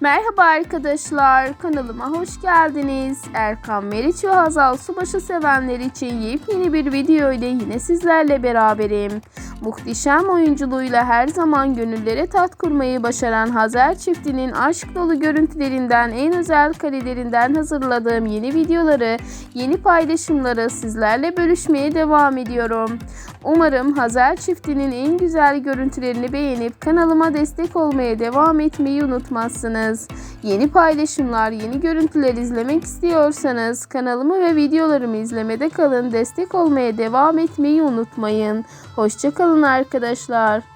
Merhaba arkadaşlar, kanalıma hoş geldiniz. Erkan Meriç ve Hazal Subaşı sevenler için yepyeni bir video ile yine sizlerle beraberim. Muhteşem oyunculuğuyla her zaman gönüllere tat kurmayı başaran Hazer çiftinin aşk dolu görüntülerinden en özel karelerinden hazırladığım yeni videoları, yeni paylaşımları sizlerle bölüşmeye devam ediyorum. Umarım Hazer çiftinin en güzel görüntülerini beğenip kanalıma destek olmaya devam etmeyi unutmazsınız. Yeni paylaşımlar, yeni görüntüler izlemek istiyorsanız kanalımı ve videolarımı izlemede kalın, destek olmaya devam etmeyi unutmayın. Hoşçakalın arkadaşlar.